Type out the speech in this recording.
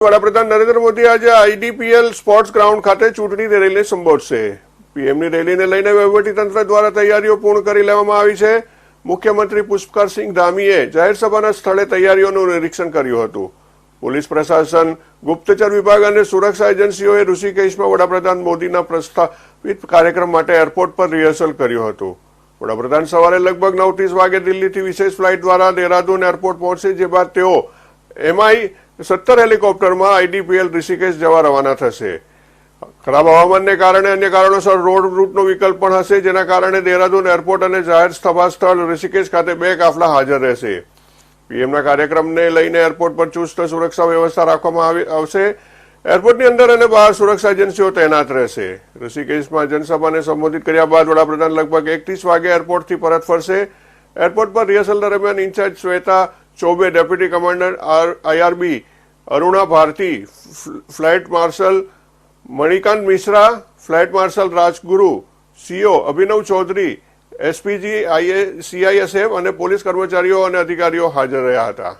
વડાપ્રધાન નરેન્દ્ર મોદી આજે આઈડીપીએલ sports ground ખાતે ચૂંટણી રેલીને સંબોધશે. પીએમની રેલીને લઈને વહીવટીતંત્ર દ્વારા તૈયારીઓ પૂર્ણ કરી લેવામાં આવી છે. મુખ્યમંત્રી પુષ્પકરસિંહ ધામીએ જાહેર સભાના સ્થળે તૈયારીઓનું નિરીક્ષણ કર્યું હતું. પોલીસ પ્રશાસન, ગુપ્તચર વિભાગ અને સુરક્ષા એજન્સીઓએ ઋષિકેશમાં વડાપ્રધાન મોદીના પ્રસ્તાવિત કાર્યક્રમ માટે એરપોર્ટ પર રિહર્સલ કર્યું હતું. વડાપ્રધાન સવારે લગભગ નવ વાગે દિલ્હીથી વિશેષ ફ્લાઇટ દ્વારા દેહરાદૂન એરપોર્ટ પહોંચશે જે બાદ તેઓ એમઆઈ સત્તર હેલિકોપ્ટરમાં આઈડીપીએલ ઋષિકેશ જવા રવાના થશે. ખરાબ હવામાનને કારણે અન્ય કારણોસર રોડ રૂટનો વિકલ્પ પણ હશે, જેના કારણે દેહરાદૂન એરપોર્ટ અને જાહેર સભા સ્થળ ઋષિકેશ ખાતે બે કાફલા હાજર રહેશે. પીએમના કાર્યક્રમને લઈને એરપોર્ટ પર ચુસ્ત સુરક્ષા વ્યવસ્થા રાખવામાં આવી- આવશે. એરપોર્ટની અંદર અને બહાર સુરક્ષા એજન્સીઓ તૈનાત રહેશે. ઋષિકેશમાં જનસભાને સંબોધિત કર્યા બાદ વડાપ્રધાન લગભગ એકત્રીસ વાગે એરપોર્ટથી પરત ફરશે. એરપોર્ટ પર રિહર્સલ દરમિયાન incharge Shweta Choubey deputy commander IRB, Aruna Bharti flight marshal Manikant Mishra, flight marshal Rajguru, CO Abhinav Chaudhary, SPG I A CISF અને પોલીસ કર્મચારીઓ અને અધિકારીઓ હાજર રહ્યા હતા.